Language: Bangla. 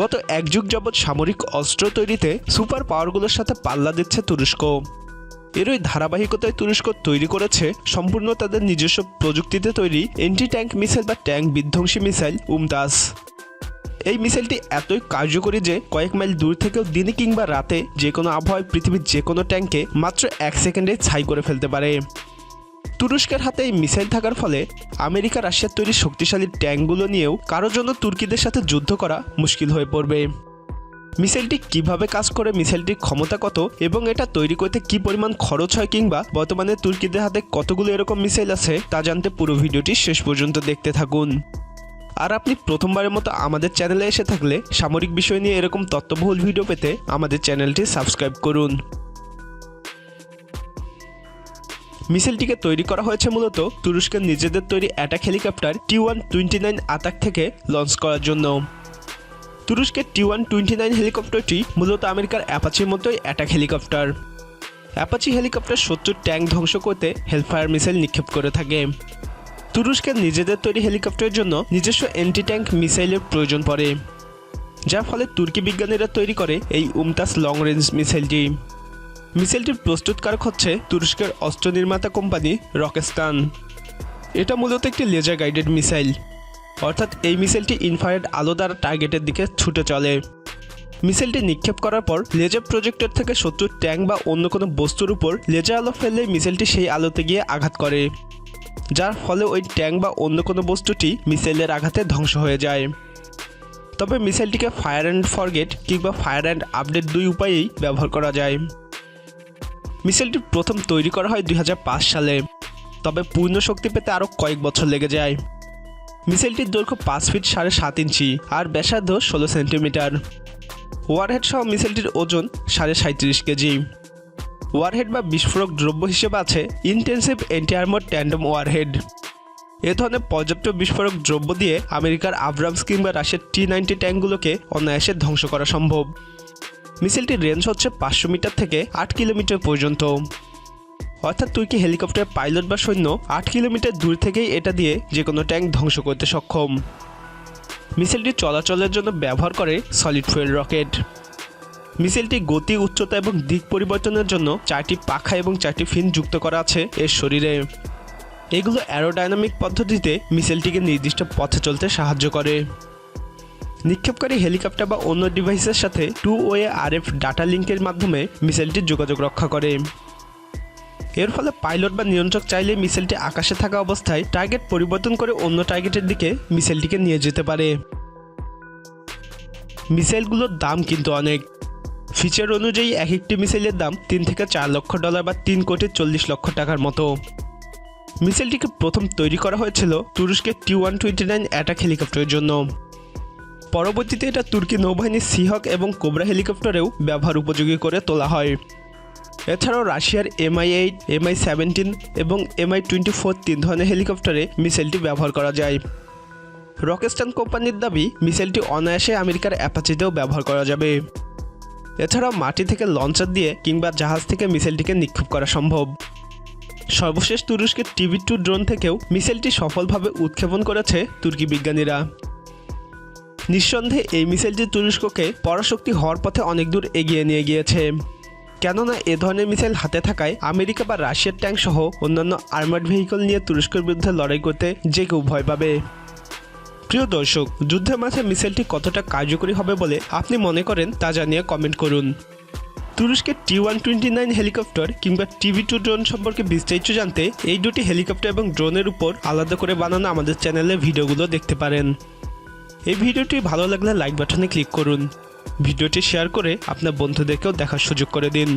গত এক যুগ যাবৎ সামরিক অস্ত্র তৈরিতে সুপার পাওয়ারগুলোর সাথে পাল্লা দিচ্ছে তুরস্ক। এরই ধারাবাহিকতায় তুরস্ক তৈরি করেছে সম্পূর্ণ তাদের নিজস্ব প্রযুক্তিতে তৈরি এন্টি ট্যাঙ্ক মিসাইল বা ট্যাঙ্ক বিধ্বংসী মিসাইল উমতাস এই মিসাইলটি এতই কার্যকরী যে কয়েক মাইল দূর থেকেও দিনে কিংবা রাতে যে কোনো আবহাওয়ায় পৃথিবীর যে কোনো ট্যাঙ্কে মাত্র এক সেকেন্ডে ছাই করে ফেলতে পারে। তুরস্কের হাতে এই মিসাইল থাকার ফলে আমেরিকা রাশিয়ার তৈরি শক্তিশালী ট্যাঙ্কগুলো নিয়েও কারোর জন্য তুর্কিদের সাথে যুদ্ধ করা মুশকিল হয়ে পড়বে। মিসাইলটি কীভাবে কাজ করে, মিসাইলটির ক্ষমতা কত এবং এটা তৈরি করতে কি পরিমাণ খরচ হয় কিংবা বর্তমানে তুর্কিদের হাতে কতগুলো এরকম মিসাইল আছে, তা জানতে পুরো ভিডিওটি শেষ পর্যন্ত দেখতে থাকুন। আর আপনি প্রথমবারের মতো আমাদের চ্যানেলে এসে থাকলে সামরিক বিষয় নিয়ে এরকম তথ্যবহুল ভিডিও পেতে আমাদের চ্যানেলটি সাবস্ক্রাইব করুন। মিসাইলটিকে তৈরি করা হয়েছে মূলত তুরস্কের নিজেদের তৈরি attack helicopter T one twenty nine ATAK থেকে লঞ্চ করার জন্য। তুরস্কের টি ওয়ান টোয়েন্টি নাইন হেলিকপ্টারটি মূলত আমেরিকার অ্যাপাচির মতোই অ্যাটাক হেলিকপ্টার। অ্যাপাচি হেলিকপ্টার শত্রুর ট্যাঙ্ক ধ্বংস করতে হেলফায়ার মিসাইল নিক্ষেপ করে থাকে। তুরস্কের নিজেদের তৈরি হেলিকপ্টারের জন্য নিজস্ব অ্যান্টি ট্যাঙ্ক মিসাইলের প্রয়োজন পড়ে, যার ফলে তুর্কি বিজ্ঞানীরা তৈরি করে এই উমতাস লং রেঞ্জ মিসাইলটি। মিসাইলটির প্রস্তুতকারক হচ্ছে তুরস্কের অস্ত্র নির্মাতা কোম্পানি রকেস্তান এটা মূলত একটি লেজার গাইডেড মিসাইল। অর্থাৎ এই মিসাইলটি ইনফ্রারেড আলো দ্বারা টার্গেটের দিকে ছুটে চলে। মিসাইলটি নিক্ষেপ করার পর লেজার প্রজেক্টর থেকে শত্রুর ট্যাঙ্ক বা অন্য কোনো বস্তুর উপর লেজার আলো ফেললে মিসাইলটি সেই আলোতে গিয়ে আঘাত করে। যার ফলে ওই ট্যাঙ্ক বা অন্য কোনো বস্তুটি মিসাইলের আঘাতে ধ্বংস হয়ে যায়। তবে মিসাইলটিকে ফায়ার অ্যান্ড ফরগেট কিংবা ফায়ার অ্যান্ড আপডেট দুই উপায়েই ব্যবহার করা যায়। মিসাইলটি প্রথম তৈরি করা হয় দুই হাজার পাঁচ সালে, তবে পূর্ণ শক্তি পেতে আরও কয়েক বছর লেগে যায়। মিসাইলটির দৈর্ঘ্য পাঁচ ফিট সাড়ে সাত ইঞ্চি আর ব্যাসার্ধ ষোলো সেন্টিমিটার। ওয়ারহেড সহ মিসাইলটির ওজন সাড়ে সাঁত্রিশ কেজি। ওয়ারহেড বা বিস্ফোরক দ্রব্য হিসেবে আছে intensive anti armour tandem warhead. এ ধরনের পর্যাপ্ত বিস্ফোরক দ্রব্য দিয়ে আমেরিকার আব্রামস কিংবা রাশিয়ার টি নাইনটি ট্যাঙ্কগুলোকে অনায়াসে ধ্বংস করা সম্ভব। মিসাইলটির রেঞ্জ হচ্ছে পাঁচশো মিটার থেকে আট কিলোমিটার পর্যন্ত। অর্থাৎ তুর্কি হেলিকপ্টার, পাইলট বা সৈন্য আট কিলোমিটার দূর থেকেই এটা দিয়ে যে কোনো ট্যাঙ্ক ধ্বংস করতে সক্ষম। মিসাইলটি চলাচলের জন্য ব্যবহার করে সলিড ফুয়েল রকেট মিসাইলটি গতি, উচ্চতা এবং দিক পরিবর্তনের জন্য চারটি পাখা এবং চারটি ফিন যুক্ত করা আছে এর শরীরে। এগুলো অ্যারোডাইনামিক পদ্ধতিতে মিসাইলটিকে নির্দিষ্ট পথে চলতে সাহায্য করে। নিক্ষেপকারী হেলিকপ্টার বা অন্য ডিভাইসের সাথে টু ওয়ে আরএফ ডাটা লিঙ্কের মাধ্যমে মিসাইলটি যোগাযোগ রক্ষা করে। এর ফলে পাইলট বা নিয়ন্ত্রক চাইলে মিসাইলটি আকাশে থাকা অবস্থায় টার্গেট পরিবর্তন করে অন্য টার্গেটের দিকে মিসাইলটিকে নিয়ে যেতে পারে। মিসাইলগুলোর দাম কিন্তু অনেক। ফিচার অনুযায়ী এক একটি মিসাইলের দাম তিন থেকে চার লক্ষ ডলার বা তিন কোটি চল্লিশ লক্ষ টাকার মতো। মিসাইলটিকে প্রথম তৈরি করা হয়েছিল তুরস্কের T one twenty nine attack হেলিকপ্টারের জন্য। পরবর্তীতে এটা তুর্কি নৌবাহিনীর সিহক এবং কোবরা হেলিকপ্টারেও ব্যবহার উপযোগী করে তোলা হয়। এছাড়াও রাশিয়ার এমআই এইট এমআই সেভেন্টিন এবং এমআই টোয়েন্টি ফোর তিন ধরনের হেলিকপ্টারে মিসাইলটি ব্যবহার করা যায়। রকেস্টান কোম্পানির দাবি, মিসাইলটি অনায়াসে আমেরিকার অ্যাপাচিতেও ব্যবহার করা যাবে। এছাড়াও মাটি থেকে লঞ্চার দিয়ে কিংবা জাহাজ থেকে মিসাইলটিকে নিক্ষেপ করা সম্ভব। সর্বশেষ তুরস্কের টিভি টু ড্রোন থেকেও মিসাইলটি সফলভাবে উৎক্ষেপণ করেছে তুর্কি বিজ্ঞানীরা। নিঃসন্দেহে এই মিসাইলটি তুরস্ককে পরাশক্তি হওয়ার পথে অনেক দূর এগিয়ে নিয়ে গিয়েছে। কেননা এ ধরনের মিসাইল হাতে থাকায় আমেরিকা বা রাশিয়ার ট্যাঙ্ক সহ অন্যান্য আর্মার্ড ভেহিকল নিয়ে তুরস্কের বিরুদ্ধে লড়াই করতে যে কেউ ভয় পাবে। প্রিয় দর্শক, যুদ্ধের মাঝে মিসাইলটি কতটা কার্যকরী হবে বলে আপনি মনে করেন তা জানিয়ে কমেন্ট করুন। তুরস্কের T one twenty nine helicopter কিংবা টিভি টু ড্রোন সম্পর্কে বিস্তারিত জানতে এই দুটি হেলিকপ্টার এবং ড্রোনের উপর আলাদা করে বানানো আমাদের চ্যানেলে ভিডিওগুলো দেখতে পারেন। এই ভিডিওটি ভালো লাগলে লাইক বাটনে ক্লিক করুন। ভিডিওটি শেয়ার করে আপনার বন্ধুদেরকেও দেখার সুযোগ করে দিন।